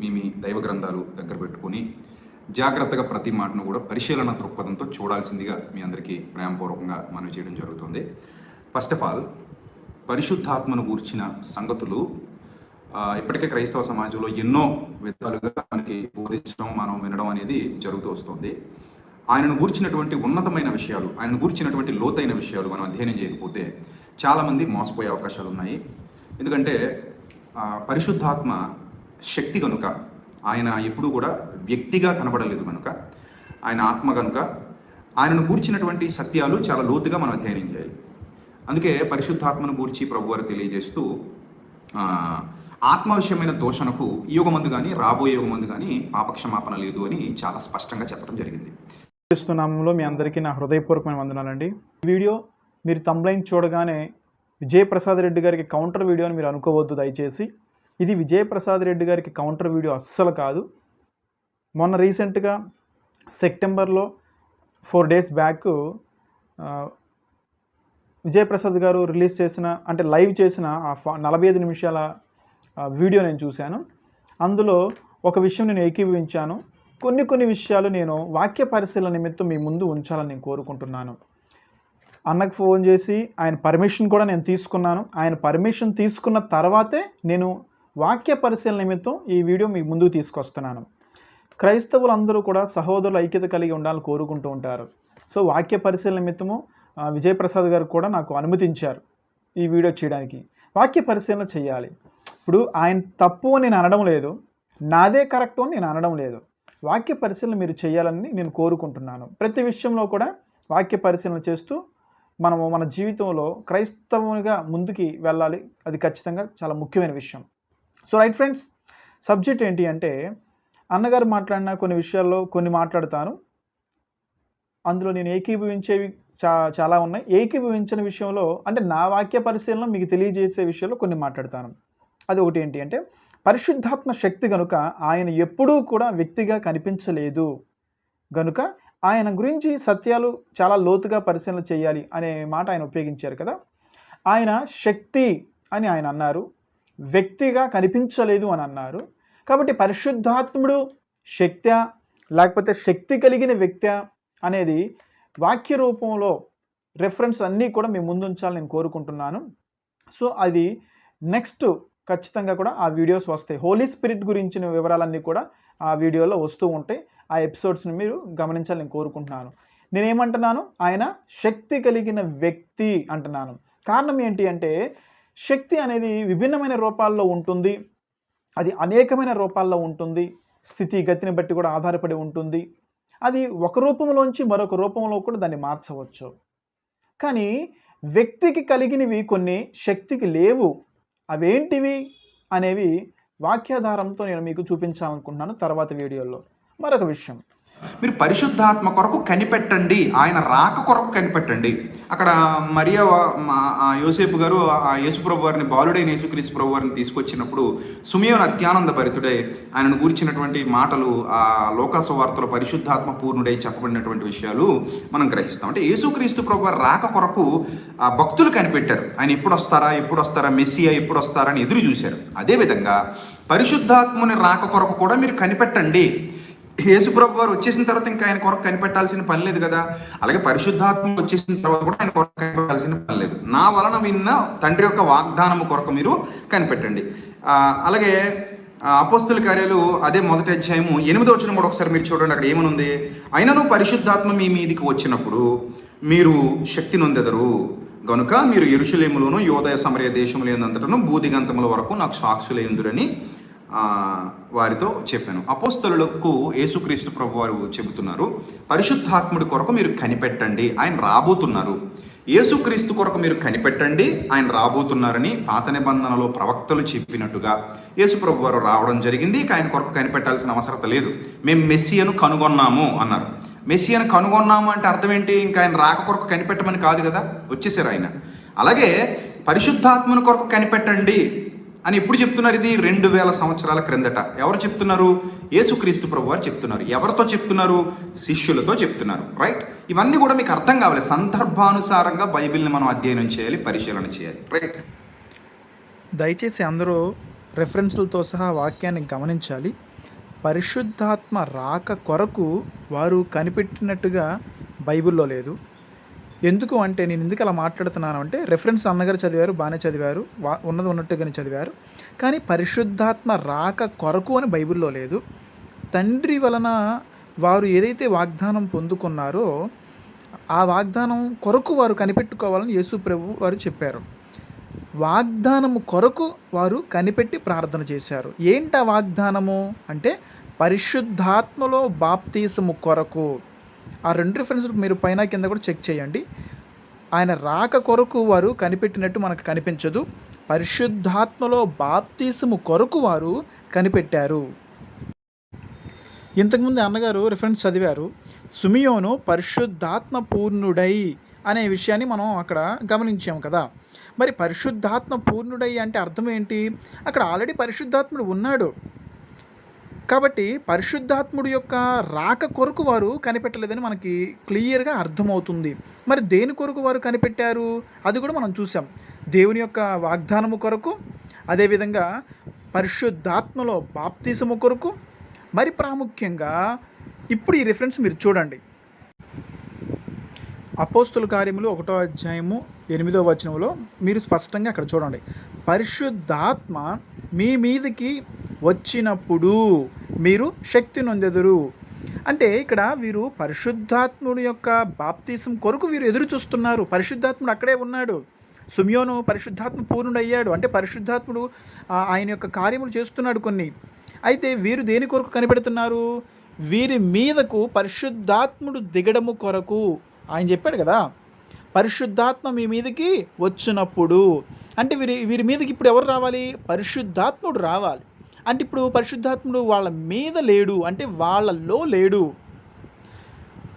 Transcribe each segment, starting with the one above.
మీ మీ దైవ గ్రంథాలు దగ్గర పెట్టుకొని జాగ్రత్తగా ప్రతి మాటను కూడా పరిశీలన దృక్పథంతో చూడాల్సిందిగా మీ అందరికీ ప్రేమపూర్వకంగా మనం చేయడం జరుగుతుంది. ఫస్ట్ ఆఫ్ ఆల్ పరిశుద్ధాత్మను గూర్చిన సంగతులు ఇప్పటికే క్రైస్తవ సమాజంలో ఎన్నో విధాలుగా మనకి బోధించడం మనం వినడం అనేది జరుగుతూ వస్తుంది. ఆయనను గూర్చినటువంటి ఉన్నతమైన విషయాలు ఆయనను గూర్చినటువంటి లోతైన విషయాలు మనం అధ్యయనం చేయకపోతే చాలామంది మోసపోయే అవకాశాలు ఉన్నాయి ఎందుకంటే పరిశుద్ధాత్మ శక్తి కనుక ఆయన ఎప్పుడూ కూడా వ్యక్తిగా కనబడలేదు కనుక ఆయన ఆత్మ కనుక ఆయనను గూర్చినటువంటి సత్యాలు చాలా లోతుగా మనం అధ్యయనం చేయాలి. అందుకే పరిశుద్ధాత్మను గూర్చి ప్రభువారు తెలియజేస్తూ ఆత్మ విషయమైన దోషణకు ఈ యుగమందు కానీ రాబోయే యుగమందు కానీ పాపక్షమాపణ లేదు అని చాలా స్పష్టంగా చెప్పడం జరిగింది. క్రీస్తునామంలో మీ అందరికీ నా హృదయపూర్వకమైన వందనాలండి. ఈ వీడియో మీరు తమ్లైన్ చూడగానే విజయప్రసాద్ రెడ్డి గారికి కౌంటర్ వీడియో అని మీరు అనుకోవద్దు దయచేసి. ఇది విజయప్రసాద్ రెడ్డి గారికి కౌంటర్ వీడియో అస్సలు కాదు. మొన్న రీసెంట్గా సెప్టెంబర్లో ఫోర్ డేస్ బ్యాక్ విజయప్రసాద్ గారు రిలీజ్ చేసిన అంటే లైవ్ చేసిన ఆ ఫా- నలభై ఐదు నిమిషాల వీడియో నేను చూశాను. అందులో ఒక విషయం నేను ఏకీభవించాను. కొన్ని కొన్ని విషయాలు నేను వాక్య పరిశీలన నిమిత్తం మీ ముందు ఉంచాలని నేను కోరుకుంటున్నాను. అన్నకు ఫోన్ చేసి ఆయన పర్మిషన్ కూడా నేను తీసుకున్నాను. ఆయన పర్మిషన్ తీసుకున్న తర్వాతే నేను వాక్య పరిశీలన నిమిత్తం ఈ వీడియో మీ ముందుకు తీసుకొస్తున్నాను. క్రైస్తవులందరూ కూడా సహోదరుల ఐక్యత కలిగి ఉండాలని కోరుకుంటూ ఉంటారు. సో వాక్య పరిశీలన నిమిత్తము విజయప్రసాద్ గారు కూడా నాకు అనుమతించారు ఈ వీడియో చేయడానికి. వాక్య పరిశీలన చేయాలి. ఇప్పుడు ఆయన తప్పు అని నేను అనడం లేదు నాదే కరెక్ట్ అని నేను అనడం లేదు. వాక్య పరిశీలన మీరు చేయాలని నేను కోరుకుంటున్నాను. ప్రతి విషయంలో కూడా వాక్య పరిశీలన చేస్తూ మనము మన జీవితంలో క్రైస్తవునిగా ముందుకి వెళ్ళాలి. అది ఖచ్చితంగా చాలా ముఖ్యమైన విషయం. సో రైట్ ఫ్రెండ్స్ సబ్జెక్ట్ ఏంటి అంటే అన్నగారు మాట్లాడిన కొన్ని విషయాల్లో కొన్ని మాట్లాడతాను. అందులో నేను ఏకీభవించేవి చా చాలా ఉన్నాయి. ఏకీభవించిన విషయంలో అంటే నా వాక్య పరిశీలన మీకు తెలియజేసే విషయంలో కొన్ని మాట్లాడతాను. అది ఒకటి ఏంటి అంటే పరిశుద్ధాత్మ శక్తి గనుక ఆయన ఎప్పుడూ కూడా వ్యక్తిగా కనిపించలేదు. గనుక ఆయన గురించి సత్యాలు చాలా లోతుగా పరిశీలన చేయాలి అనే మాట ఆయన ఉపయోగించారు కదా. ఆయన శక్తి అని ఆయన అన్నారు. వ్యక్తిగా కనిపించలేదు అని అన్నారు. కాబట్టి పరిశుద్ధాత్ముడు శక్త్యా లేకపోతే శక్తి కలిగిన వ్యక్త్యా అనేది వాక్య రూపంలో రెఫరెన్స్ అన్నీ కూడా మీ ముందు ఉంచాలని నేను కోరుకుంటున్నాను. సో అది నెక్స్ట్ ఖచ్చితంగా కూడా ఆ వీడియోస్ వస్తాయి. హోలీ స్పిరిట్ గురించిన వివరాలన్నీ కూడా ఆ వీడియోలో వస్తూ ఉంటాయి. ఆ ఎపిసోడ్స్ని మీరు గమనించాలని నేను కోరుకుంటున్నాను. నేనేమంటున్నాను? ఆయన శక్తి కలిగిన వ్యక్తి అంటున్నాను. కారణం ఏంటి అంటే శక్తి అనేది విభిన్నమైన రూపాల్లో ఉంటుంది. అది అనేకమైన రూపాల్లో ఉంటుంది. స్థితి గతిని బట్టి కూడా ఆధారపడి ఉంటుంది. అది ఒక రూపంలోంచి మరొక రూపంలో కూడా దాన్ని మార్చవచ్చు. కానీ వ్యక్తికి కలిగినవి కొన్ని శక్తికి లేవు. అవేంటివి అనేవి వాక్యాధారంతో నేను మీకు చూపించాలనుకుంటున్నాను తర్వాత వీడియోలో. మరొక విషయం. మీరు పరిశుద్ధాత్మ కొరకు కనిపెట్టండి. ఆయన రాక కొరకు కనిపెట్టండి. అక్కడ మరియా మా- యోసేపు గారు ఆ యేసుప్రభు వారిని బాలుడైన యేసుక్రీస్తు ప్రభు వారిని తీసుకొచ్చినప్పుడు సుమయోన్ అత్యానంద భరితుడే ఆయనను గూర్చినటువంటి మాటలు ఆ లోకాసు వార్తలో పరిశుద్ధాత్మ పూర్ణుడై చెప్పబడినటువంటి విషయాలు మనం గ్రహిస్తాం. అంటే యేసుక్రీస్తు ప్రభు వారి రాక కొరకు ఆ భక్తులు కనిపెట్టారు. ఆయన ఎప్పుడు వస్తారా ఎప్పుడు వస్తారా మెస్సియా ఎప్పుడు వస్తారా అని ఎదురు చూశారు. అదేవిధంగా పరిశుద్ధాత్ముని రాక కొరకు కూడా మీరు కనిపెట్టండి. యేసుప్రభు వారు వచ్చేసిన తర్వాత ఇంకా ఆయన కొరకు కనిపెట్టాల్సిన పని లేదు కదా. అలాగే పరిశుద్ధాత్మ వచ్చేసిన తర్వాత కూడా ఆయన కొరకు కనిపెట్టాల్సిన పని లేదు. నా వలన విన్న తండ్రి యొక్క వాగ్దానము కొరకు మీరు కనిపెట్టండి. అలాగే అపోస్తుల కార్యాలు అదే మొదటి అధ్యాయము ఎనిమిదో వచ్చిన కూడా ఒకసారి మీరు చూడండి అక్కడ ఏమనుంది? అయినను పరిశుద్ధాత్మ మీ మీదికి వచ్చినప్పుడు మీరు శక్తి నొందెదరు. గనుక మీరు ఎరుషులేములోను యోదయ సమరయ దేశములు బూదిగంతముల వరకు నాకు సాక్షులేందురని ఆ, వారితో చెప్పాను. అపోస్తలకు యేసుక్రీస్తు ప్రభు వారు చెబుతున్నారు పరిశుద్ధాత్ముడి కొరకు మీరు కనిపెట్టండి ఆయన రాబోతున్నారు. యేసుక్రీస్తు కొరకు మీరు కనిపెట్టండి ఆయన రాబోతున్నారని పాత నిబంధనలో ప్రవక్తలు చెప్పినట్టుగా యేసు ప్రభు వారు రావడం జరిగింది. ఇక ఆయన కొరకు కనిపెట్టాల్సిన అవసరత లేదు. మేము మెస్సియను కనుగొన్నాము అన్నారు. మెస్సియను కనుగొన్నాము అంటే అర్థం ఏంటి? ఇంకా ఆయన రాక కొరకు కనిపెట్టమని కాదు కదా? వచ్చేసారు ఆయన. అలాగే పరిశుద్ధాత్మను కొరకు కనిపెట్టండి. అని ఎప్పుడు చెప్తున్నారు ఇది? రెండు వేల సంవత్సరాల క్రిందట. ఎవరు చెప్తున్నారు? యేసుక్రీస్తు ప్రభు వారు చెప్తున్నారు. ఎవరితో చెప్తున్నారు? శిష్యులతో చెప్తున్నారు. రైట్? ఇవన్నీ కూడా మీకు అర్థం కావాలి. సందర్భానుసారంగా బైబిల్ని మనం అధ్యయనం చేయాలి పరిశీలన చేయాలి. రైట్? దయచేసి అందరూ రెఫరెన్స్లతో సహా వాక్యాన్ని గమనించాలి. పరిశుద్ధాత్మ రాక కొరకు వారు కనిపెట్టినట్టుగా బైబిల్లో లేదు. ఎందుకు అంటే నేను ఎందుకు అలా మాట్లాడుతున్నాను అంటే రెఫరెన్స్ అన్నగారు చదివారు బాగానే చదివారు వా ఉన్నది ఉన్నట్టుగానే చదివారు. కానీ పరిశుద్ధాత్మ రాక కొరకు అని బైబిల్లో లేదు. తండ్రి వలన వారు ఏదైతే వాగ్దానం పొందుకున్నారో ఆ వాగ్దానం కొరకు వారు కనిపెట్టుకోవాలని యేసు ప్రభు వారు చెప్పారు. వాగ్దానము కొరకు వారు కనిపెట్టి ప్రార్థన చేశారు. ఏంటి ఆ వాగ్దానము? అంటే పరిశుద్ధాత్మలో బాప్తీసము కొరకు. ఆ రెండు రిఫరెన్స్ మీరు పైన కింద కూడా చెక్ చేయండి. ఆయన రాక కొరకు వారు కనిపెట్టినట్టు మనకు కనిపించదు. పరిశుద్ధాత్మలో బాప్తీసము కొరకు వారు కనిపెట్టారు. ఇంతకుముందు అన్నగారు రిఫరెన్స్ చదివారు సుమియోను పరిశుద్ధాత్మ పూర్ణుడై అనే విషయాన్ని మనం అక్కడ గమనించాం కదా. మరి పరిశుద్ధాత్మ పూర్ణుడై అంటే అర్థం ఏంటి? అక్కడ ఆల్రెడీ పరిశుద్ధాత్ముడు ఉన్నాడు. కాబట్టి పరిశుద్ధాత్ముడు యొక్క రాక కొరకు వారు కనిపెట్టలేదని మనకి క్లియర్గా అర్థమవుతుంది. మరి దేని కొరకు వారు కనిపెట్టారు? అది కూడా మనం చూసాం దేవుని యొక్క వాగ్దానము కొరకు అదేవిధంగా పరిశుద్ధాత్మలో బాప్తిసము కొరకు. మరి ప్రాముఖ్యంగా ఇప్పుడు ఈ రిఫరెన్స్ మీరు చూడండి. అపోస్తుల కార్యములు ఒకటో అధ్యాయము ఎనిమిదో వచనంలో మీరు స్పష్టంగా అక్కడ చూడండి. పరిశుద్ధాత్మ మీ మీదకి వచ్చినప్పుడు మీరు శక్తి నొందెదురు. అంటే ఇక్కడ వీరు పరిశుద్ధాత్ముడు యొక్క బాప్తీసం కొరకు వీరు ఎదురు చూస్తున్నారు. పరిశుద్ధాత్ముడు అక్కడే ఉన్నాడు. సుమియోను పరిశుద్ధాత్మ పూర్ణుడు అయ్యాడు అంటే పరిశుద్ధాత్ముడు ఆయన యొక్క కార్యములు చేస్తున్నాడు కొన్ని. అయితే వీరు దేని కొరకు కనిపెడుతున్నారు? వీరి మీదకు పరిశుద్ధాత్ముడు దిగడము కొరకు. ఆయన చెప్పాడు కదా పరిశుద్ధాత్మ మీ మీదకి వచ్చినప్పుడు. అంటే వీరి వీరి మీదకి ఇప్పుడు ఎవరు రావాలి? పరిశుద్ధాత్ముడు రావాలి. అంటే ఇప్పుడు పరిశుద్ధాత్ముడు వాళ్ళ మీద లేడు అంటే వాళ్ళలో లేడు.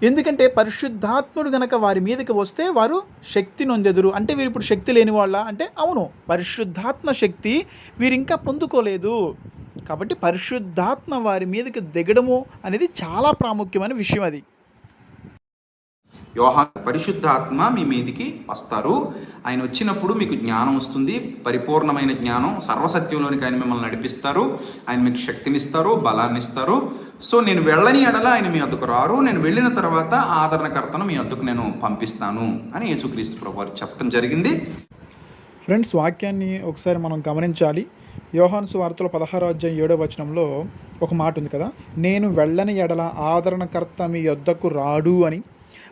ఎందుకంటే పరిశుద్ధాత్ముడు గనక వారి మీదకి వస్తే వారు శక్తి నొందెదురు. అంటే వీరు ఇప్పుడు శక్తి లేని వాళ్ళ? అంటే అవును పరిశుద్ధాత్మ శక్తి వీరు ఇంకా పొందుకోలేదు. కాబట్టి పరిశుద్ధాత్మ వారి మీదకి దిగడము అనేది చాలా ప్రాముఖ్యమైన విషయం అది. యోహా పరిశుద్ధాత్మ మీ మీదికి వస్తారు. ఆయన వచ్చినప్పుడు మీకు జ్ఞానం వస్తుంది. పరిపూర్ణమైన జ్ఞానం సర్వసత్యంలోనికి ఆయన మిమ్మల్ని నడిపిస్తారు. ఆయన మీకు శక్తినిస్తారు బలాన్ని ఇస్తారు సో నేను వెళ్ళని ఎడల ఆయన మీ వద్దకు రారు. నేను వెళ్ళిన తర్వాత ఆదరణకర్తను మీ వద్దకు నేను పంపిస్తాను అని యేసుక్రీస్తు ప్రభు వారు చెప్పడం జరిగింది. ఫ్రెండ్స్ వాక్యాన్ని ఒకసారి మనం గమనించాలి. యోహాను సువార్తలో పదహారు అధ్యాయం ఏడో వచనంలో ఒక మాట ఉంది కదా. నేను వెళ్ళని ఎడల ఆదరణకర్త మీ యొద్దకు రాడు అని.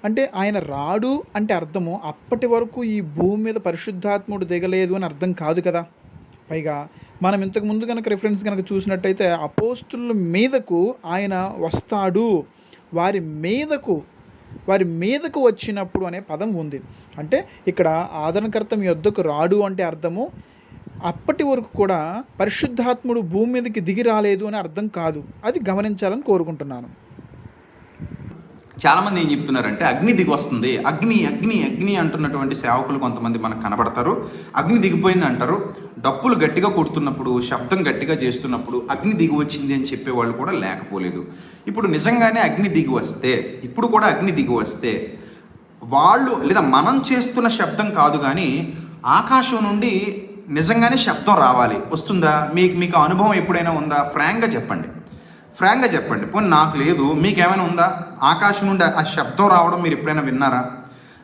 అంటే ఆయన రాడు అంటే అర్థము. అప్పటి వరకు ఈ భూమి మీద పరిశుద్ధాత్ముడు దిగలేదు అని అర్థం కాదు కదా. పైగా మనం ఇంతకు ముందు కనుక రిఫరెన్స్ కనుక చూసినట్టయితే అపోస్తుల మీదకు ఆయన వస్తాడు. వారి మీదకు వారి మీదకు వచ్చినప్పుడు అనే పదం ఉంది. అంటే ఇక్కడ ఆదరణకర్త మీ వద్దకు రాడు అంటే అర్థము. అప్పటి వరకు కూడా పరిశుద్ధాత్ముడు భూమి మీదకి దిగి రాలేదు అని అర్థం కాదు. అది గమనించాలని కోరుకుంటున్నాను. చాలామంది ఏం చెప్తున్నారంటే అగ్ని దిగొస్తుంది. అగ్ని అగ్ని అగ్ని అంటున్నటువంటి సేవకులు కొంతమంది మనకు కనబడతారు. అగ్ని దిగిపోయింది అంటారు. డప్పులు గట్టిగా కొడుతున్నప్పుడు శబ్దం గట్టిగా చేస్తున్నప్పుడు అగ్ని దిగి వచ్చింది అని చెప్పేవాళ్ళు కూడా లేకపోలేదు. ఇప్పుడు నిజంగానే అగ్ని దిగి వస్తే ఇప్పుడు కూడా అగ్ని దిగి వస్తే వాళ్ళు లేదా మనం చేస్తున్న శబ్దం కాదు కానీ ఆకాశం నుండి నిజంగానే శబ్దం రావాలి. వస్తుందా? మీకు మీకు అనుభవం ఎప్పుడైనా ఉందా? ఫ్రాంక్గా చెప్పండి. ఫ్రాంక్గా చెప్పండి. పోనీ నాకు లేదు. మీకేమైనా ఉందా? ఆకాశం నుండి ఆ శబ్దం రావడం మీరు ఎప్పుడైనా విన్నారా?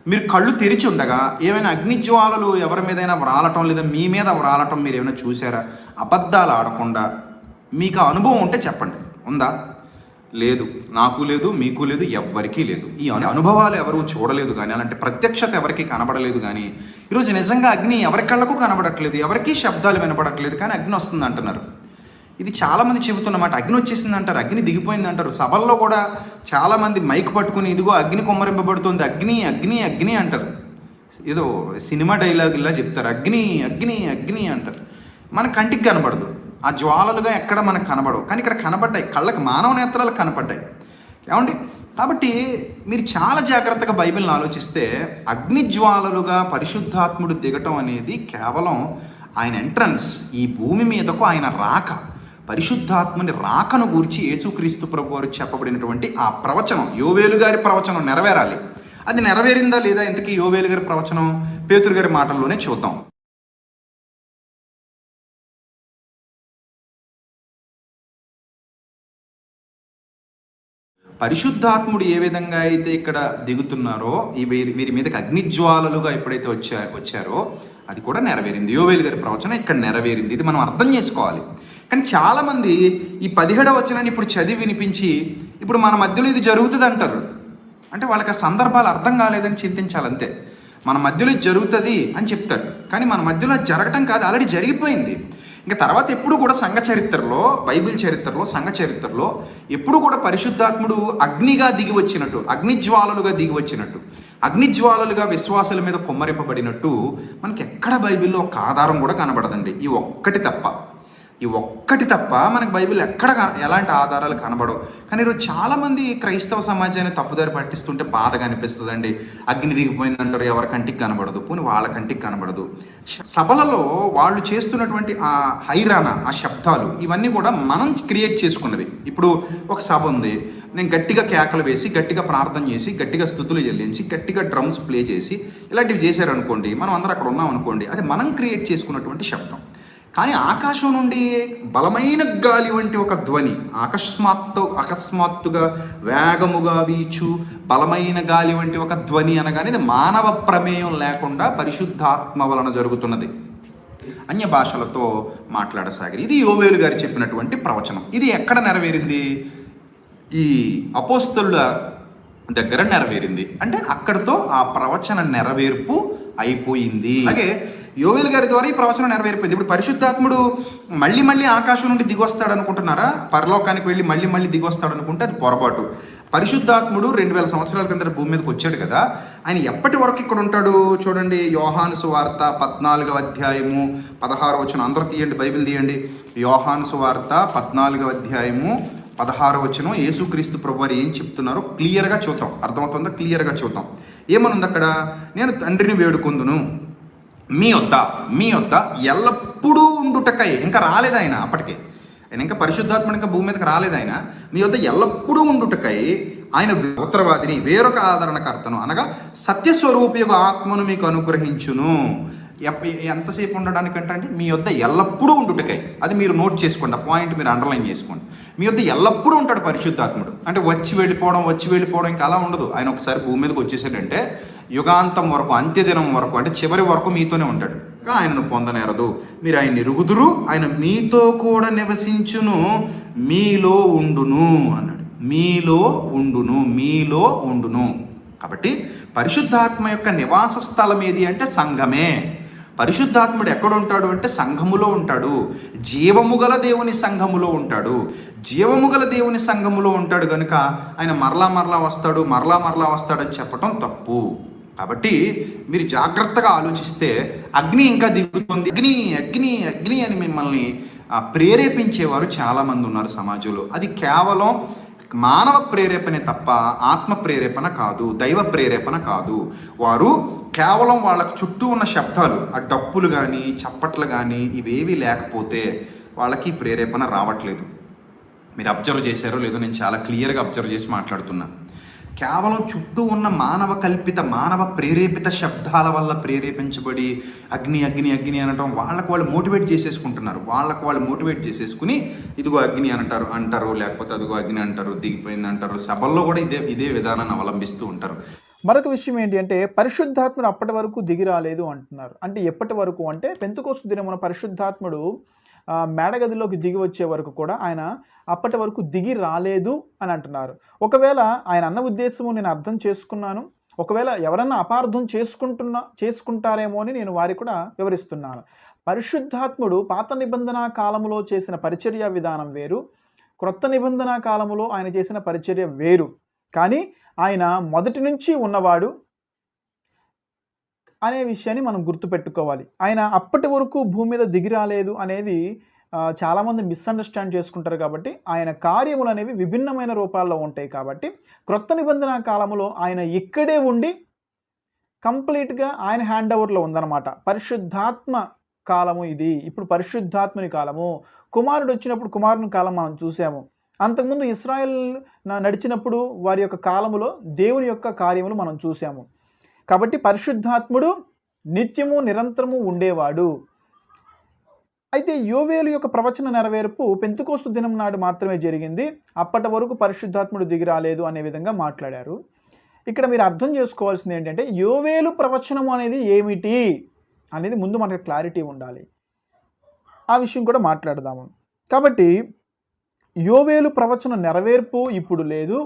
మీరు కళ్ళు తెరిచి ఉండగా ఏమైనా అగ్నిజ్వాలలు ఎవరి మీదైనా వ్రాలటం లేదా మీ మీద వ్రాలటం మీరు ఏమైనా చూసారా అబద్ధాలు ఆడకుండా. మీకు ఆ అనుభవం ఉంటే చెప్పండి. ఉందా? లేదు. నాకు లేదు మీకు లేదు ఎవ్వరికీ లేదు. ఈ అనుభవాలు ఎవరు చూడలేదు కానీ అలాంటి ప్రత్యక్షత ఎవరికి కనబడలేదు కానీ ఈరోజు నిజంగా అగ్ని ఎవరి కళ్ళకు కనబడట్లేదు ఎవరికీ శబ్దాలు వినపడట్లేదు కానీ అగ్ని వస్తుంది అంటున్నారు ఇది చాలామంది చెబుతున్నమాట. అగ్ని వచ్చేసింది అంటారు అగ్ని దిగిపోయింది అంటారు సభల్లో కూడా చాలామంది మైక్ పట్టుకుని ఇదిగో అగ్ని కుమ్మరింపబడుతుంది అగ్ని అగ్ని అగ్ని అంటారు. ఏదో సినిమా డైలాగులా చెప్తారు అగ్ని అగ్ని అగ్ని అంటారు. మన కంటికి కనబడదు. ఆ జ్వాలలుగా ఎక్కడ మనకు కనబడవు. కానీ ఇక్కడ కనబడ్డాయి. కళ్ళకు మానవ నేత్రాలకు కనపడ్డాయి. ఏమండి? కాబట్టి మీరు చాలా జాగ్రత్తగా బైబిల్ని ఆలోచిస్తే అగ్ని జ్వాలలుగా పరిశుద్ధాత్ముడు దిగటం అనేది కేవలం ఆయన ఎంట్రన్స్ ఈ భూమి మీదకు ఆయన రాక. పరిశుద్ధాత్మని రాకను గూర్చి యేసుక్రీస్తు ప్రభు వారు చెప్పబడినటువంటి ఆ ప్రవచనం యోవేలు గారి ప్రవచనం నెరవేరాలి. అది నెరవేరిందా లేదా? ఇంతకీ యోవేలు గారి ప్రవచనం పేతురు గారి మాటల్లోనే చూద్దాం. పరిశుద్ధాత్ముడు ఏ విధంగా అయితే ఇక్కడ దిగుతున్నారో ఈ వీరి వీరి మీదకి అగ్నిజ్వాలలుగా ఎప్పుడైతే వచ్చా వచ్చారో అది కూడా నెరవేరింది. యోవేలు గారి ప్రవచనం ఇక్కడ నెరవేరింది. ఇది మనం అర్థం చేసుకోవాలి. కానీ చాలామంది ఈ పదిహేడవ వచనాన్ని ఇప్పుడు చదివి వినిపించి ఇప్పుడు మన మధ్యలో ఇది జరుగుతుంది అంటారు అంటే వాళ్ళకి ఆ సందర్భాలు అర్థం కాలేదని చింతించాలంతే మన మధ్యలో ఇది జరుగుతుంది అని చెప్తారు. కానీ మన మధ్యలో అది జరగటం కాదు ఆల్రెడీ జరిగిపోయింది. ఇంకా తర్వాత ఎప్పుడు కూడా సంఘ చరిత్రలో బైబిల్ చరిత్రలో సంఘ చరిత్రలో ఎప్పుడు కూడా పరిశుద్ధాత్ముడు అగ్నిగా దిగి వచ్చినట్టు అగ్నిజ్వాలలుగా దిగి వచ్చినట్టు అగ్నిజ్వాలలుగా విశ్వాసాల మీద కొమ్మరింపబడినట్టు మనకి ఎక్కడ బైబిల్లో ఒక ఆధారం కూడా కనబడదండి. ఈ ఒక్కటి తప్ప. ఈ ఒక్కటి తప్ప మనకు బైబిల్ ఎక్కడ ఎలాంటి ఆధారాలు కనబడవు. కానీ ఈరోజు చాలామంది క్రైస్తవ సమాజాన్ని తప్పుదారి పట్టిస్తుంటే బాధగా అనిపిస్తుందండి. అగ్ని దిగిపోయింది అంటారు ఎవరి కంటికి కనబడదు. పోనీ వాళ్ళ కంటికి కనబడదు. సభలలో వాళ్ళు చేస్తున్నటువంటి ఆ హైరానా ఆ శబ్దాలు ఇవన్నీ కూడా మనం క్రియేట్ చేసుకున్నవి. ఇప్పుడు ఒక సభ ఉంది. నేను గట్టిగా కేకలు వేసి గట్టిగా ప్రార్థన చేసి గట్టిగా స్థుతులు చెల్లించి గట్టిగా డ్రమ్స్ ప్లే చేసి ఇలాంటివి చేశారనుకోండి మనం అందరం అక్కడ ఉన్నాం అనుకోండి అది మనం క్రియేట్ చేసుకున్నటువంటి శబ్దం. కానీ ఆకాశం నుండి బలమైన గాలి వంటి ఒక ధ్వని అకస్మాత్తు అకస్మాత్తుగా వేగముగా వీచు బలమైన గాలి వంటి ఒక ధ్వని అనగానే ఇది మానవ ప్రమేయం లేకుండా పరిశుద్ధాత్మ వలన జరుగుతున్నది. అన్య భాషలతో మాట్లాడసాగిరి. ఇది యోవేలు గారు చెప్పినటువంటి ప్రవచనం. ఇది ఎక్కడ నెరవేరింది? ఈ అపోస్తలుల దగ్గర నెరవేరింది. అంటే అక్కడితో ఆ ప్రవచన నెరవేర్పు అయిపోయింది. అలాగే యోవేల్ గారి ద్వారా ఈ ప్రవచనం నెరవేరిపోయింది. ఇప్పుడు పరిశుద్ధాత్ముడు మళ్ళీ మళ్ళీ ఆకాశం నుండి దిగొస్తాడు అనుకుంటున్నారా పరలోకానికి వెళ్ళి మళ్ళీ మళ్ళీ దిగొస్తాడు అనుకుంటే అది పొరపాటు. పరిశుద్ధాత్ముడు రెండు వేల సంవత్సరాల కింద భూమి మీదకి వచ్చాడు కదా ఆయన ఎప్పటి వరకు ఇక్కడ ఉంటాడు చూడండి. యోహాను సువార్త పద్నాలుగవ అధ్యాయము పదహారు వచ్చిన అందరూ తీయండి బైబిల్ తీయండి. యోహాను సువార్త పద్నాలుగవ అధ్యాయము పదహారు వచనం. యేసుక్రీస్తు ప్రభు వారు ఏం చెప్తున్నారో క్లియర్గా చూద్దాం. అర్థమవుతుందా? క్లియర్గా చూద్దాం. ఏమనుంది అక్కడ? నేను తండ్రిని వేడుకొందును. మీ వద్ద మీ వద్ద ఎల్లప్పుడూ ఉండుటకై. ఇంకా రాలేదు ఆయన అప్పటికే. ఆయన ఇంకా పరిశుద్ధాత్మ ఇంకా భూమి మీదకి రాలేదు ఆయన. మీ వద్ద ఎల్లప్పుడూ ఉండుటకై ఆయన ఉత్తరవాదిని వేరొక ఆదరణకర్తను అనగా సత్యస్వరూపి యొక్క ఆత్మను మీకు అనుగ్రహించును. ఎప్ప- ఎంతసేపు ఉండడానికంటే అంటే మీ వద్ద ఎల్లప్పుడూ ఉండుటకై. అది మీరు నోట్ చేసుకోండి ఆ పాయింట్ మీరు అండర్లైన్ చేసుకోండి. మీ వద్ద ఎల్లప్పుడూ ఉంటాడు పరిశుద్ధాత్ముడు. అంటే వచ్చి వెళ్ళిపోవడం వచ్చి వెళ్ళిపోవడం ఇంకా అలా ఉండదు. ఆయన ఒకసారి భూమి మీదకి వచ్చేసాడంటే యుగాంతం వరకు అంత్యదినం వరకు అంటే చివరి వరకు మీతోనే ఉంటాడు. ఆయనను పొందనేరదు. మీరు ఆయన ఎరుగుదురు ఆయన మీతో కూడా నివసించును. మీలో ఉండును అన్నాడు. మీలో ఉండును మీలో ఉండును. కాబట్టి పరిశుద్ధాత్మ యొక్క నివాస స్థలం ఏది అంటే సంఘమే. పరిశుద్ధాత్ముడు ఎక్కడ ఉంటాడు అంటే సంఘములో ఉంటాడు. జీవము గల దేవుని సంఘములో ఉంటాడు. జీవము గల దేవుని సంఘములో ఉంటాడు కనుక ఆయన మరలా మరలా వస్తాడు మరలా మరలా వస్తాడని చెప్పటం తప్పు. కాబట్టి మీరు జాగ్రత్తగా ఆలోచిస్తే అగ్ని ఇంకా దిగుతుంది. అగ్ని అగ్ని అగ్ని అని మిమ్మల్ని ప్రేరేపించేవారు చాలామంది ఉన్నారు సమాజంలో. అది కేవలం మానవ ప్రేరేపణే తప్ప ఆత్మ ప్రేరేపణ కాదు దైవ ప్రేరేపణ కాదు. వారు కేవలం వాళ్ళకు చుట్టూ ఉన్న శబ్దాలు ఆ డప్పులు కానీ చప్పట్లు కానీ ఇవేవి లేకపోతే వాళ్ళకి ప్రేరేపణ రావట్లేదు. మీరు అబ్జర్వ్ చేశారో లేదో నేను చాలా క్లియర్గా అబ్జర్వ్ చేసి మాట్లాడుతున్నా. కేవలం చుట్టూ ఉన్న మానవ కల్పిత మానవ ప్రేరేపిత శబ్దాల వల్ల ప్రేరేపించబడి అగ్ని అగ్ని అగ్ని అనటం వాళ్ళకు వాళ్ళు మోటివేట్ చేసేసుకుంటున్నారు. వాళ్ళకు వాళ్ళు మోటివేట్ చేసేసుకుని ఇదిగో అగ్ని అంటారు అంటారు లేకపోతే అదిగో అగ్ని అంటారు దిగిపోయింది అంటారు. సభల్లో కూడా ఇదే ఇదే విధానాన్ని అవలంబిస్తూ ఉంటారు. మరొక విషయం ఏంటి అంటే పరిశుద్ధాత్ముడు అప్పటి వరకు దిగి రాలేదు అంటున్నారు. అంటే ఎప్పటి వరకు అంటే పెంతుకోస్తు దినమున పరిశుద్ధాత్ముడు మేడగదిలోకి దిగి వచ్చే వరకు కూడా ఆయన అప్పటి వరకు దిగి రాలేదు అని అంటున్నారు. ఒకవేళ ఆయన అన్న ఉద్దేశము నేను అర్థం చేసుకున్నాను ఒకవేళ ఎవరన్నా అపార్థం చేసుకుంటున్నా చేసుకుంటారేమో అని నేను వారికి కూడా వివరిస్తున్నాను. పరిశుద్ధాత్ముడు పాత నిబంధన కాలంలో చేసిన పరిచర్య విధానం వేరు క్రొత్త నిబంధన కాలంలో ఆయన చేసిన పరిచర్య వేరు. కానీ ఆయన మొదటి నుంచి ఉన్నవాడు అనే విషయాన్ని మనం గుర్తుపెట్టుకోవాలి. ఆయన అప్పటి వరకు భూమి మీద దిగి రాలేదు అనేది చాలామంది మిస్అండర్స్టాండ్ చేసుకుంటారు కాబట్టి ఆయన కార్యములు అనేవి విభిన్నమైన రూపాల్లో ఉంటాయి కాబట్టి క్రొత్త నిబంధన కాలంలో ఆయన ఇక్కడే ఉండి కంప్లీట్గా ఆయన హ్యాండ్ ఓవర్లో ఉందన్నమాట. పరిశుద్ధాత్మ కాలము ఇది. ఇప్పుడు పరిశుద్ధాత్మని కాలము. కుమారుడు వచ్చినప్పుడు కుమారుని కాలం మనం చూసాము. అంతకుముందు ఇస్రాయెల్ న- నడిచినప్పుడు వారి యొక్క కాలములో దేవుని యొక్క కార్యములు మనం చూసాము. కాబట్టి పరిశుద్ధాత్ముడు నిత్యము నిరంతరము ఉండేవాడు. అయితే యోవేలు యొక్క ప్రవచన నెరవేర్పు పెంతుకోస్తు దినం నాడు మాత్రమే జరిగింది. అప్పటి వరకు పరిశుద్ధాత్ముడు దిగి రాలేదు అనే విధంగా మాట్లాడారు. ఇక్కడ మీరు అర్థం చేసుకోవాల్సింది ఏంటంటే యోవేలు ప్రవచనం అనేది ఏమిటి అనేది ముందు మనకు క్లారిటీ ఉండాలి. ఆ విషయం కూడా మాట్లాడదాము. కాబట్టి యోవేలు ప్రవచన నెరవేర్పు ఇప్పుడు లేదు.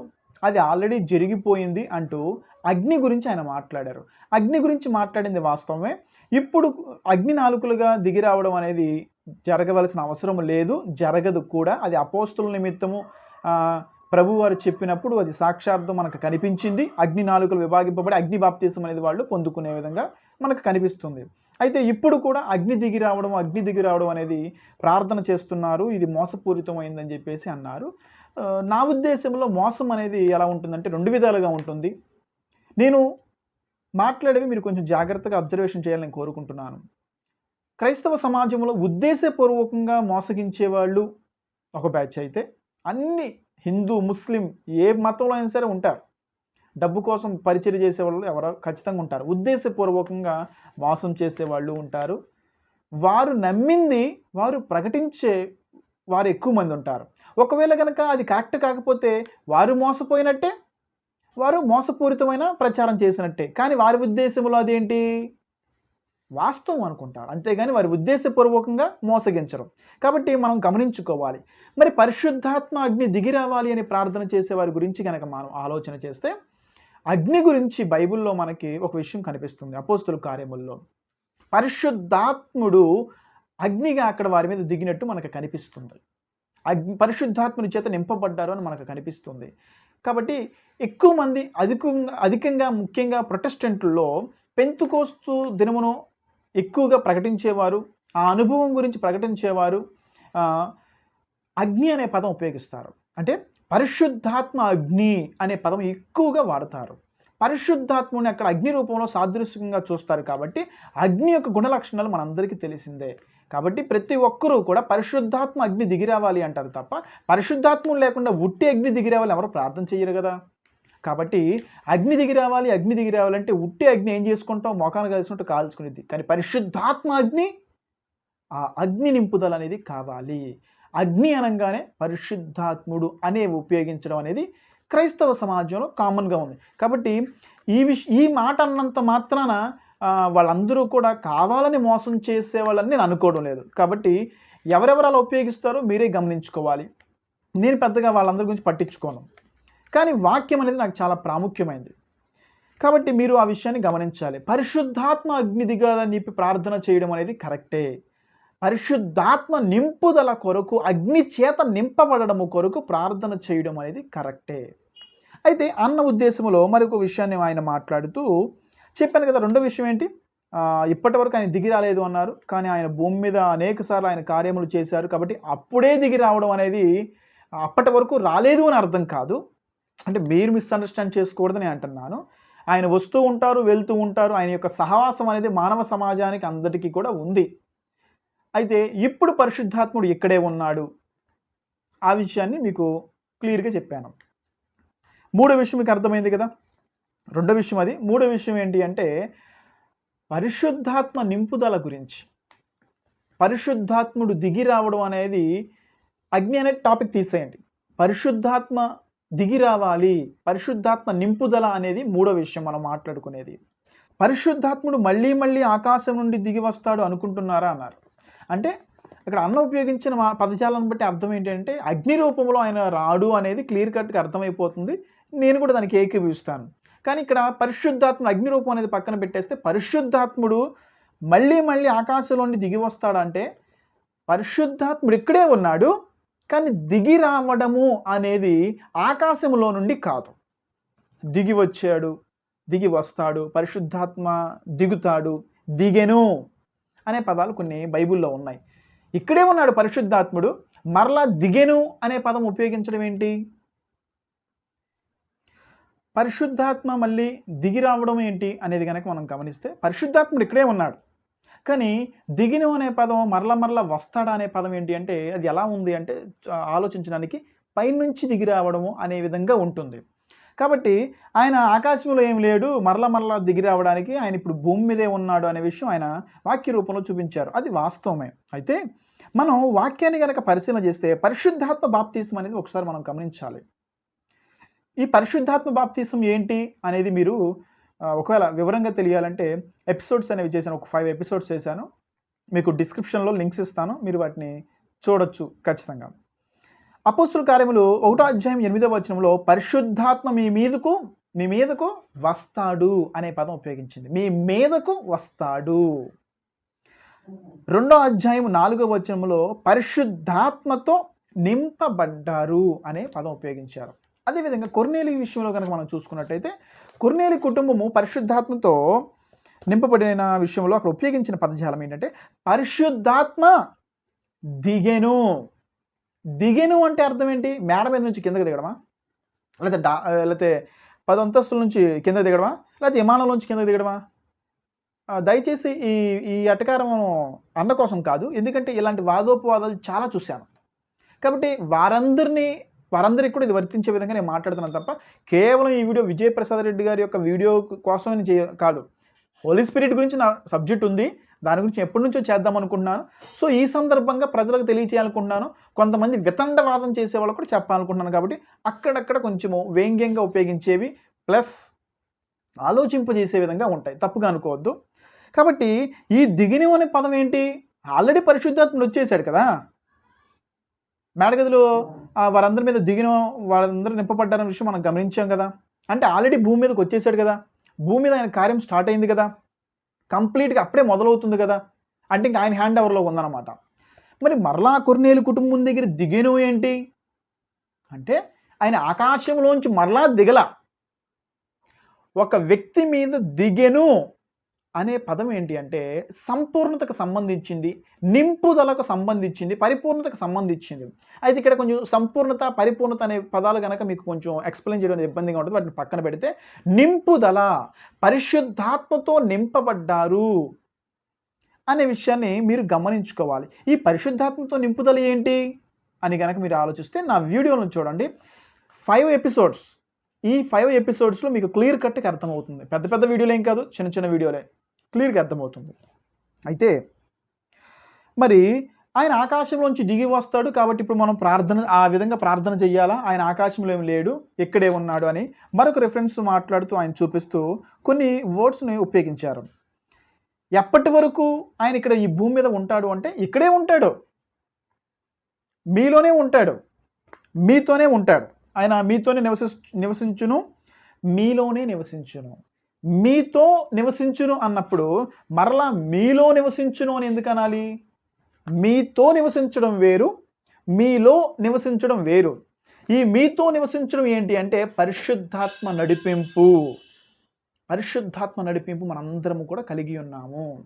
అది ఆల్రెడీ జరిగిపోయింది అంటూ అగ్ని గురించి ఆయన మాట్లాడారు. అగ్ని గురించి మాట్లాడింది వాస్తవమే. ఇప్పుడు అగ్ని నాలుకలుగా దిగి రావడం అనేది జరగవలసిన అవసరం లేదు జరగదు కూడా. అది అపోస్తుల నిమిత్తము ప్రభువారు ప్రభు వారు చెప్పినప్పుడు అది సాక్షార్థం మనకు కనిపించింది. అగ్ని నాలుకలు విభాగింపబడి అగ్ని బాప్తీసం అనేది వాళ్ళు పొందుకునే విధంగా మనకు కనిపిస్తుంది. అయితే ఇప్పుడు కూడా అగ్ని దిగి రావడం అగ్ని దిగి రావడం అనేది ప్రార్థన చేస్తున్నారు. ఇది మోసపూరితమైందని చెప్పేసి అన్నారు. నా ఉద్దేశంలో మోసం అనేది ఎలా ఉంటుందంటే రెండు విధాలుగా ఉంటుంది. నేను మాట్లాడేవి మీరు కొంచెం జాగ్రత్తగా అబ్జర్వేషన్ చేయాలని కోరుకుంటున్నాను. క్రైస్తవ సమాజంలో ఉద్దేశపూర్వకంగా మోసగించే వాళ్ళు ఒక బ్యాచ్ అయితే అన్ని హిందూ ముస్లిం ఏ మతంలో అయినా సరే ఉంటారు. డబ్బు కోసం పరిచయం చేసే వాళ్ళు ఎవరో ఖచ్చితంగా ఉంటారు. ఉద్దేశపూర్వకంగా మోసం చేసే వాళ్ళు ఉంటారు. వారు నమ్మింది వారు ప్రకటించే వారు ఎక్కువ మంది ఉంటారు. ఒకవేళ కనుక అది కరెక్ట్ కాకపోతే వారు మోసపోయినట్టే వారు మోసపూరితమైన ప్రచారం చేసినట్టే. కానీ వారి ఉద్దేశంలో అదేంటి? వాస్తవం అనుకుంటారు. అంతేగాని వారి ఉద్దేశపూర్వకంగా మోసగించరు. కాబట్టి మనం గమనించుకోవాలి. మరి పరిశుద్ధాత్మ అగ్ని దిగి రావాలి అని ప్రార్థన చేసే వారి గురించి కనుక మనం ఆలోచన చేస్తే అగ్ని గురించి బైబిల్లో మనకి ఒక విషయం కనిపిస్తుంది అపోస్తుల కార్యముల్లో. పరిశుద్ధాత్ముడు అగ్నిగా అక్కడ వారి మీద దిగినట్టు మనకు కనిపిస్తుంది. అగ్ని పరిశుద్ధాత్ముని చేత నింపబడ్డారు అని మనకు కనిపిస్తుంది. కాబట్టి ఎక్కువ మంది అధికంగా అధికంగా ముఖ్యంగా ప్రొటెస్టెంట్లో పెంతుకోస్తు దినమును ఎక్కువగా ప్రకటించేవారు ఆ అనుభవం గురించి ప్రకటించేవారు అగ్ని అనే పదం ఉపయోగిస్తారు. అంటే పరిశుద్ధాత్మ అగ్ని అనే పదం ఎక్కువగా వాడతారు. పరిశుద్ధాత్ముని అక్కడ అగ్ని రూపంలో సాదృశ్యంగా చూస్తారు కాబట్టి అగ్ని యొక్క గుణ లక్షణాలు మనందరికీ తెలిసిందే. కాబట్టి ప్రతి ఒక్కరూ కూడా పరిశుద్ధాత్మ అగ్ని దిగిరావాలి అంటారు తప్ప పరిశుద్ధాత్మం లేకుండా ఉట్టి అగ్ని దిగిరావాలి ఎవరు ప్రార్థన చేయరు కదా. కాబట్టి అగ్ని దిగి రావాలి అగ్ని దిగి రావాలంటే ఉట్టి అగ్ని ఏం చేసుకుంటాం? మొఖాన్ని కలిసినట్టు కాల్చుకునేది. కానీ పరిశుద్ధాత్మ అగ్ని ఆ అగ్ని నింపుదల అనేది కావాలి. అగ్ని అనగానే పరిశుద్ధాత్ముడు అనే ఉపయోగించడం అనేది క్రైస్తవ సమాజంలో కామన్గా ఉంది. కాబట్టి ఈ విష ఈ మాట అన్నంత మాత్రాన వాళ్ళందరూ కూడా కావాలని మోసం చేసే వాళ్ళని నేను అనుకోవడం లేదు. కాబట్టి ఎవరెవరు అలా ఉపయోగిస్తారో మీరే గమనించుకోవాలి. నేను పెద్దగా వాళ్ళందరి గురించి పట్టించుకోను. కానీ వాక్యం అనేది నాకు చాలా ప్రాముఖ్యమైనది కాబట్టి మీరు ఆ విషయాన్ని గమనించాలి. పరిశుద్ధాత్మ అగ్ని దిగాల నిపి ప్రార్థన చేయడం అనేది కరెక్టే. పరిశుద్ధాత్మ నింపుదల కొరకు అగ్ని చేత నింపబడము కొరకు ప్రార్థన చేయడం అనేది కరెక్టే. అయితే అన్న ఉద్దేశంలో మరొక విషయాన్ని ఆయన మాట్లాడుతూ చెప్పాను కదా రెండో విషయం ఏంటి? ఇప్పటి వరకు ఆయన దిగి రాలేదు అన్నారు కానీ ఆయన భూమి మీద అనేక సార్లు ఆయన కార్యములు చేశారు. కాబట్టి అప్పుడే దిగి రావడం అనేది అప్పటి వరకు రాలేదు అని అర్థం కాదు. అంటే మీరు మిస్అండర్స్టాండ్ చేసుకోకూడదని అంటున్నాను. ఆయన వస్తూ ఉంటారు వెళ్తూ ఉంటారు. ఆయన యొక్క సహవాసం అనేది మానవ సమాజానికి అందరికీ కూడా ఉంది. అయితే ఇప్పుడు పరిశుద్ధాత్ముడు ఇక్కడే ఉన్నాడు. ఆ విషయాన్ని మీకు క్లియర్గా చెప్పాను. మూడో విషయం మీకు అర్థమైంది కదా? రెండో విషయం అది. మూడో విషయం ఏంటి అంటే పరిశుద్ధాత్మ నింపుదల గురించి. పరిశుద్ధాత్ముడు దిగి రావడం అనేది అగ్ని అనే టాపిక్ తీసేయండి. పరిశుద్ధాత్మ దిగి రావాలి. పరిశుద్ధాత్మ నింపుదల అనేది మూడో విషయం మనం మాట్లాడుకునేది. పరిశుద్ధాత్ముడు మళ్ళీ మళ్ళీ ఆకాశం నుండి దిగి వస్తాడు అనుకుంటున్నారా అన్నారు. అంటే ఇక్కడ అన్న ఉపయోగించిన మా పదజాలను బట్టి అర్థం ఏంటంటే అగ్ని రూపంలో ఆయన రాడు అనేది క్లియర్ కట్గా అర్థమైపోతుంది. నేను కూడా దానికి ఏకీభవిస్తాను. కానీ ఇక్కడ పరిశుద్ధాత్మ అగ్నిరూపం అనేది పక్కన పెట్టేస్తే పరిశుద్ధాత్ముడు మళ్ళీ మళ్ళీ ఆకాశంలోని దిగి వస్తాడంటే పరిశుద్ధాత్ముడు ఇక్కడే ఉన్నాడు కానీ దిగి రావడము అనేది ఆకాశంలో నుండి కాదు. దిగి వచ్చాడు దిగి వస్తాడు పరిశుద్ధాత్మ దిగుతాడు దిగెను అనే పదాలు కొన్ని బైబిల్లో ఉన్నాయి. ఇక్కడే ఉన్నాడు పరిశుద్ధాత్ముడు మరలా దిగెను అనే పదం ఉపయోగించడం ఏంటి? పరిశుద్ధాత్మ మళ్ళీ దిగి రావడం ఏంటి అనేది కనుక మనం గమనిస్తే పరిశుద్ధాత్ముడు ఇక్కడే ఉన్నాడు. కానీ దిగిన అనే పదం మరల మరల వస్తాడా అనే పదం ఏంటి అంటే అది ఎలా ఉంది అంటే ఆలోచించడానికి పైనుంచి దిగి రావడము అనే విధంగా ఉంటుంది. కాబట్టి ఆయన ఆకాశంలో ఏం లేడు మరల మరల దిగి రావడానికి ఆయన ఇప్పుడు భూమి మీదే ఉన్నాడు అనే విషయం ఆయన వాక్య రూపంలో చూపించారు. అది వాస్తవమే. అయితే మనం వాక్యాన్ని కనుక పరిశీలన చేస్తే పరిశుద్ధాత్మ బాప్తీసం అనేది ఒకసారి మనం గమనించాలి. ఈ పరిశుద్ధాత్మ బాప్తీసం ఏంటి అనేది మీరు ఒకవేళ వివరంగా తెలియాలంటే ఎపిసోడ్స్ అనేవి చేశాను ఒక ఫైవ్ ఎపిసోడ్స్ చేశాను. మీకు డిస్క్రిప్షన్లో లింక్స్ ఇస్తాను మీరు వాటిని చూడొచ్చు ఖచ్చితంగా. అపోస్తుల కార్యములు ఒకటో అధ్యాయం ఎనిమిదో వచనంలో పరిశుద్ధాత్మ మీ మీదకు మీ మీదకు వస్తాడు అనే పదం ఉపయోగించింది. మీ మీదకు వస్తాడు రెండో అధ్యాయం నాలుగో వచనంలో పరిశుద్ధాత్మతో నింపబడ్డారు అనే పదం ఉపయోగించారు. అదేవిధంగా కొర్నేలి విషయంలో కనుక మనం చూసుకున్నట్టయితే కొర్నేలి కుటుంబము పరిశుద్ధాత్మతో నింపబడిన విషయంలో అక్కడ ఉపయోగించిన పదజాలం ఏంటంటే పరిశుద్ధాత్మ దిగెను. దిగెను అంటే అర్థం ఏంటి? మేడ మీద నుంచి కిందకి దిగడమా? లేకపోతే డా లేకపోతే పది అంతస్తుల నుంచి కింద దిగడమా? లేకపోతే విమానంలోంచి కింద దిగడమా? దయచేసి ఈ ఈ అటకారం అన్న కోసం కాదు. ఎందుకంటే ఇలాంటి వాదోపవాదాలు చాలా చూశాను. కాబట్టి వారందరినీ వారందరికీ కూడా ఇది వర్తించే విధంగా నేను మాట్లాడుతున్నాను తప్ప కేవలం ఈ వీడియో విజయప్రసాద్ రెడ్డి గారి యొక్క వీడియో కోసం చేయ కాదు. హోలీ స్పిరిట్ గురించి నా సబ్జెక్ట్ ఉంది. దాని గురించి ఎప్పటి నుంచో చేద్దాం అనుకుంటున్నాను. సో ఈ సందర్భంగా ప్రజలకు తెలియచేయాలనుకుంటున్నాను. కొంతమంది వితండవాదం చేసే వాళ్ళు కూడా చెప్పాలనుకుంటున్నాను కాబట్టి అక్కడక్కడ కొంచెము వ్యంగ్యంగా ఉపయోగించేవి ప్లస్ ఆలోచింపజేసే విధంగా ఉంటాయి. తప్పుగా అనుకోవద్దు. కాబట్టి ఈ దిగిని అనే పదం ఏంటి? ఆల్రెడీ పరిశుద్ధాత్ముడు వచ్చేసాడు కదా. మేడగదిలో వారందరి మీద దిగిన వారందరూ నింపబడ్డారన్న విషయం మనం గమనించాం కదా. అంటే ఆల్రెడీ భూమి మీదకి వచ్చేసాడు కదా. భూమి మీద ఆయన కార్యం స్టార్ట్ అయింది కదా. కంప్లీట్గా అప్పుడే మొదలవుతుంది కదా. అంటే ఇంకా ఆయన హ్యాండ్ ఓవర్లో ఉందన్నమాట. మరి మరలా కొర్నేలు కుటుంబం దగ్గర దిగేను ఏంటి? అంటే ఆయన ఆకాశంలోంచి మరలా దిగల. ఒక వ్యక్తి మీద దిగెను. అనే పదం ఏంటి అంటే సంపూర్ణతకు సంబంధించింది నింపుదలకు సంబంధించింది పరిపూర్ణతకు సంబంధించింది. అయితే ఇక్కడ కొంచెం సంపూర్ణత పరిపూర్ణత అనే పదాలు కనుక మీకు కొంచెం ఎక్స్ప్లెయిన్ చేయడం ఇబ్బందిగా ఉంటుంది. వాటిని పక్కన పెడితే నింపుదల పరిశుద్ధాత్మతో నింపబడ్డారు అనే విషయాన్ని మీరు గమనించుకోవాలి. ఈ పరిశుద్ధాత్మతో నింపుదల ఏంటి అని కనుక మీరు ఆలోచిస్తే నా వీడియోలను చూడండి. ఫైవ్ ఎపిసోడ్స్ ఈ ఫైవ్ ఎపిసోడ్స్లో మీకు క్లియర్ కట్గా అర్థమవుతుంది. పెద్ద పెద్ద వీడియోలు ఏం కాదు చిన్న చిన్న వీడియోలే. క్లియర్గా అర్థమవుతుంది. అయితే మరి ఆయన ఆకాశంలోంచి దిగి వస్తాడు కాబట్టి ఇప్పుడు మనం ప్రార్థన ఆ విధంగా ప్రార్థన చెయ్యాలా? ఆయన ఆకాశంలో ఏమి లేడు ఇక్కడే ఉన్నాడు అని మరొక రిఫరెన్స్ మాట్లాడుతూ ఆయన చూపిస్తూ కొన్ని వర్డ్స్ని ఉపయోగించారు. ఎప్పటి వరకు ఆయన ఇక్కడ ఈ భూమి మీద ఉంటాడు అంటే ఇక్కడే ఉంటాడు. మీలోనే ఉంటాడు. మీతోనే ఉంటాడు. ఆయన మీతోనే నివసి నివసించును మీలోనే నివసించును. మీతో నివసించును అన్నప్పుడు మరలా మీలో నివసించును అని ఎందుకు అనాలి? మీతో నివసించడం వేరు మీలో నివసించడం వేరు. ఈ మీతో నివసించడం ఏంటి అంటే పరిశుద్ధాత్మ నడిపింపు. పరిశుద్ధాత్మ నడిపింపు మనందరము కూడా కలిగి ఉన్నాము.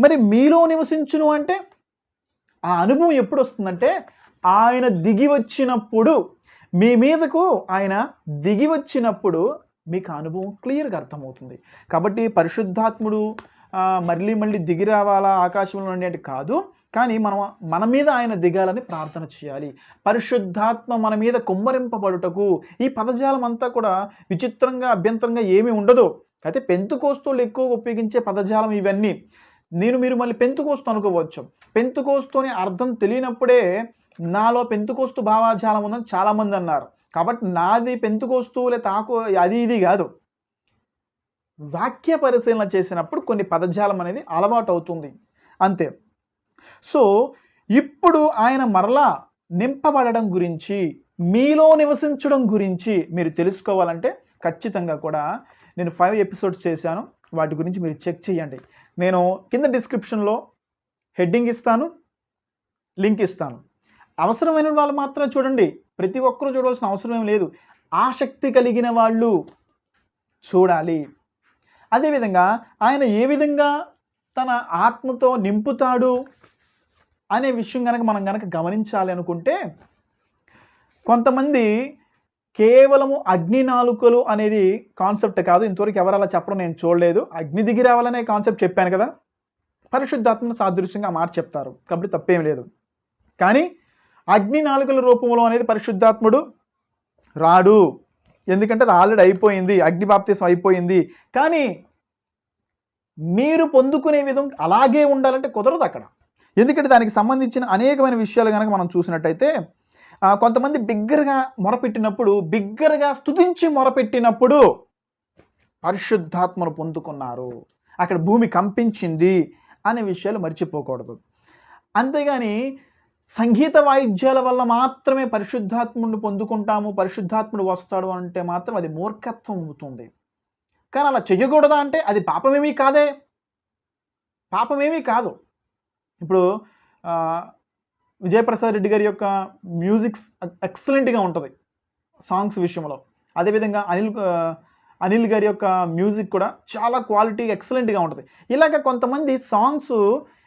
మరి మీలో నివసించును అంటే ఆ అనుభవం ఎప్పుడు వస్తుందంటే ఆయన దిగి వచ్చినప్పుడు మీ మీదకు ఆయన దిగి వచ్చినప్పుడు మీకు అనుభవం క్లియర్గా అర్థమవుతుంది. కాబట్టి పరిశుద్ధాత్ముడు మళ్ళీ మళ్ళీ దిగి రావాలా ఆకాశంలో నుండి అంటే కాదు. కానీ మనం మన మీద ఆయన దిగాలని ప్రార్థన చేయాలి. పరిశుద్ధాత్మ మన మీద కుమ్మరింపబడుటకు ఈ పదజాలం అంతా కూడా విచిత్రంగా అభ్యంతరంగా ఏమీ ఉండదు. అయితే పెంతుకోస్తులు ఎక్కువగా ఉపయోగించే పదజాలం ఇవన్నీ. నేను మీరు మళ్ళీ పెంతుకోస్తు అనుకోవచ్చు. పెంతుకోస్తుని అర్థం తెలియనప్పుడే నాలో పెంతుకోస్తు భావాజాలం ఉందని చాలామంది అన్నారు. కాబట్టి నాది పెంతుకోస్తువులే తాకు అది ఇది కాదు. వాక్య పరిశీలన చేసినప్పుడు కొన్ని పదజాలం అనేది అలవాటు అవుతుంది అంతే. సో ఇప్పుడు ఆయన మరలా నింపబడడం గురించి మీలో నివసించడం గురించి మీరు తెలుసుకోవాలంటే ఖచ్చితంగా కూడా నేను ఫైవ్ ఎపిసోడ్స్ చేశాను. వాటి గురించి మీరు చెక్ చేయండి. నేను కింద డిస్క్రిప్షన్లో హెడ్డింగ్ ఇస్తాను లింక్ ఇస్తాను. అవసరమైన వాళ్ళు మాత్రం చూడండి. ప్రతి ఒక్కరూ చూడవలసిన అవసరం ఏం లేదు. ఆసక్తి కలిగిన వాళ్ళు చూడాలి. అదేవిధంగా ఆయన ఏ విధంగా తన ఆత్మతో నింపుతాడు అనే విషయం కనుక మనం కనుక గమనించాలి అనుకుంటే కొంతమంది కేవలము అగ్ని నాలుకలు అనేది కాన్సెప్ట్ కాదు. ఇంతవరకు ఎవరు అలా చెప్పడం నేను చూడలేదు. అగ్ని దిగి రావాలనే కాన్సెప్ట్ చెప్పాను కదా. పరిశుద్ధాత్మను సాదృశ్యంగా మాట చెప్తారు. కాబట్టి తప్పేం లేదు. కానీ అగ్ని నాలుకల రూపంలో అనేది పరిశుద్ధాత్ముడు రాడు. ఎందుకంటే అది ఆల్రెడీ అయిపోయింది అగ్ని బాప్తీసం అయిపోయింది. కానీ మీరు పొందుకునే విధం అలాగే ఉండాలంటే కుదరదు అక్కడ. ఎందుకంటే దానికి సంబంధించిన అనేకమైన విషయాలు కనుక మనం చూసినట్టయితే కొంతమంది బిగ్గరగా మొరపెట్టినప్పుడు బిగ్గరగా స్తుతించి మొరపెట్టినప్పుడు పరిశుద్ధాత్మను పొందుకున్నారు. అక్కడ భూమి కంపించింది అనే విషయాలు మర్చిపోకూడదు. అంతేగాని సంగీత వాయిద్యాల వల్ల మాత్రమే పరిశుద్ధాత్ముడిని పొందుకుంటాము పరిశుద్ధాత్ముడు వస్తాడు అంటే మాత్రం అది మూర్ఖత్వం అవుతుంది. కానీ అలా చెయ్యకూడదా అంటే అది పాపమేమీ కాదే. పాపమేమీ కాదు. ఇప్పుడు విజయప్రసాద్ రెడ్డి గారి యొక్క మ్యూజిక్ ఎక్సలెంట్గా ఉంటుంది సాంగ్స్ విషయంలో. అదేవిధంగా అనిల్ అనిల్ గారి యొక్క మ్యూజిక్ కూడా చాలా క్వాలిటీ ఎక్సలెంట్గా ఉంటుంది. ఇలాగ కొంతమంది సాంగ్స్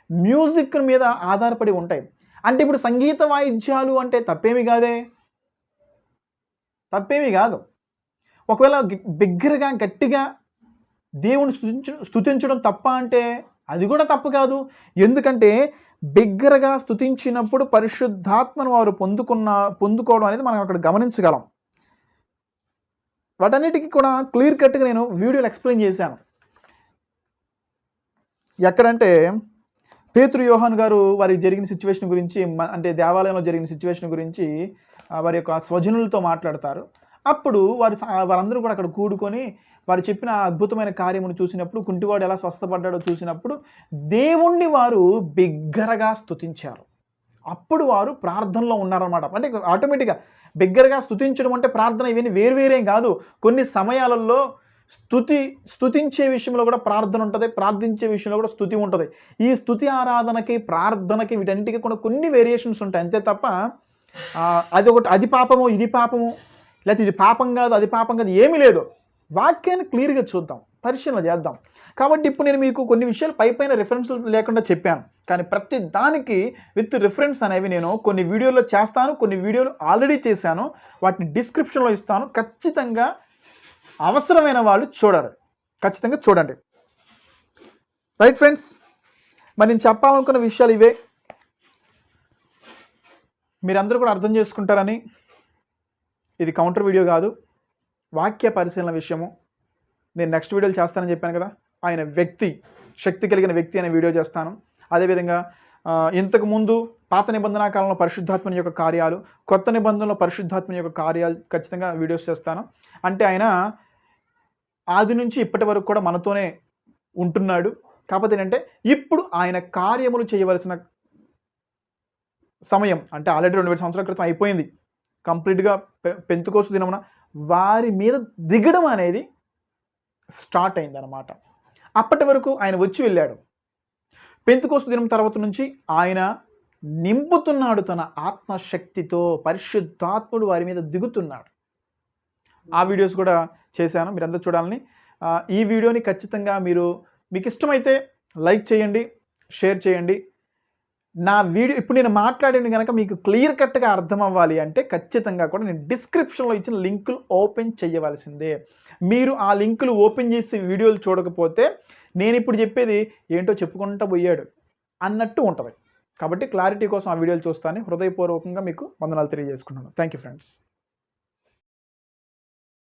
మ్యూజిక్ మీద ఆధారపడి ఉంటాయి. అంటే ఇప్పుడు సంగీత వాయిద్యాలు అంటే తప్పేమి కాదే? తప్పేమీ కాదు. ఒకవేళ బిగ్గరగా గట్టిగా దేవుని స్థుతించడం స్తుతించడం తప్ప అంటే అది కూడా తప్పు కాదు. ఎందుకంటే బిగ్గరగా స్థుతించినప్పుడు పరిశుద్ధాత్మను వారు పొందుకున్న పొందుకోవడం అనేది మనం అక్కడ గమనించగలం. వాటన్నిటికీ కూడా క్లియర్ కట్గా నేను వీడియోలు ఎక్స్ప్లెయిన్ చేశాను. ఎక్కడంటే పేతురు యోహాన్ గారు వారికి జరిగిన సిచ్యువేషన్ గురించి మ- అంటే దేవాలయంలో జరిగిన సిచ్యువేషన్ గురించి వారి యొక్క స్వజనులతో మాట్లాడతారు. అప్పుడు వారు స- వారందరూ కూడా అక్కడ కూడుకొని వారు చెప్పిన అద్భుతమైన కార్యమును చూసినప్పుడు కుంటివాడు ఎలా స్వస్థపడ్డాడో చూసినప్పుడు దేవుణ్ణి వారు బిగ్గరగా స్తుతించారు. అప్పుడు వారు ప్రార్థనలో ఉన్నారన్నమాట. అంటే ఆటోమేటిక్గా బిగ్గరగా స్తుతించడం అంటే ప్రార్థన ఇవన్నీ వేరువేరేం కాదు. కొన్ని సమయాలలో స్థుతి స్థుతించే విషయంలో కూడా ప్రార్థన ఉంటుంది ప్రార్థించే విషయంలో కూడా స్థుతి ఉంటుంది. ఈ స్థుతి ఆరాధనకి ప్రార్థనకి వీటన్నిటికీ కూడా కొన్ని వేరియేషన్స్ ఉంటాయి. అంతే తప్ప అది ఒకటి అది పాపము ఇది పాపము లేకపోతే ఇది పాపం కాదు అది పాపం కాదు ఏమీ లేదు. వాక్యాన్ని క్లియర్గా చూద్దాం పరిశీలన చేద్దాం. కాబట్టి ఇప్పుడు నేను మీకు కొన్ని విషయాలు పై పైన రిఫరెన్స్ లేకుండా చెప్పాను. కానీ ప్రతి దానికి విత్ రిఫరెన్స్ అనేవి నేను కొన్ని వీడియోలో చేస్తాను కొన్ని వీడియోలు ఆల్రెడీ చేశాను. వాటిని డిస్క్రిప్షన్లో ఇస్తాను. ఖచ్చితంగా అవసరమైన వాళ్ళు చూడాలి ఖచ్చితంగా చూడండి. రైట్ ఫ్రెండ్స్ మరి నేను చెప్పాలనుకున్న విషయాలు ఇవే. మీరందరూ కూడా అర్థం చేసుకుంటారని. ఇది కౌంటర్ వీడియో కాదు. వాక్య పరిశీలన విషయము. నేను నెక్స్ట్ వీడియోలు చేస్తానని చెప్పాను కదా. ఆయన వ్యక్తి శక్తి కలిగిన వ్యక్తి అనే వీడియో చేస్తాను. అదేవిధంగా ఇంతకుముందు ఇంతకు ముందు పాత నిబంధన కాలంలో పరిశుద్ధాత్మని యొక్క కార్యాలు కొత్త నిబంధనలో పరిశుద్ధాత్మని యొక్క కార్యాలు ఖచ్చితంగా వీడియోస్ చేస్తాను. అంటే ఆయన ఆది నుంచి ఇప్పటి వరకు కూడా మనతోనే ఉంటున్నాడు. కాకపోతే ఏంటంటే ఇప్పుడు ఆయన కార్యములు చేయవలసిన సమయం అంటే ఆల్రెడీ రెండు వేల సంవత్సరాల క్రితం అయిపోయింది. కంప్లీట్గా పె- పెంతుకోసు దినమున వారి మీద దిగడం అనేది స్టార్ట్ అయింది అనమాట అప్పటి వరకు ఆయన వచ్చి వెళ్ళాడు. పెంతుకోసు దినం తర్వాత నుంచి ఆయన నింపుతున్నాడు తన ఆత్మశక్తితో పరిశుద్ధాత్ముడు వారి మీద దిగుతున్నాడు. ఆ వీడియోస్ కూడా చేశాను. మీరందరూ చూడాలని. ఈ వీడియోని ఖచ్చితంగా మీరు మీకు ఇష్టమైతే లైక్ చేయండి షేర్ చేయండి. నా వీడియో ఇప్పుడు నేను మాట్లాడింది కనుక మీకు క్లియర్ కట్గా అర్థం అవ్వాలి అంటే ఖచ్చితంగా కూడా నేను డిస్క్రిప్షన్లో ఇచ్చిన లింకులు ఓపెన్ చేయవలసిందే. మీరు ఆ లింకులు ఓపెన్ చేసి వీడియోలు చూడకపోతే నేను ఇప్పుడు చెప్పేది ఏంటో చెప్పుకుంటా పోయాడు అన్నట్టు ఉంటుంది. కాబట్టి క్లారిటీ కోసం ఆ వీడియోలు చూస్తాను. హృదయపూర్వకంగా మీకు వందనాలు తెలియజేసుకున్నాను థ్యాంక్ యూ ఫ్రెండ్స్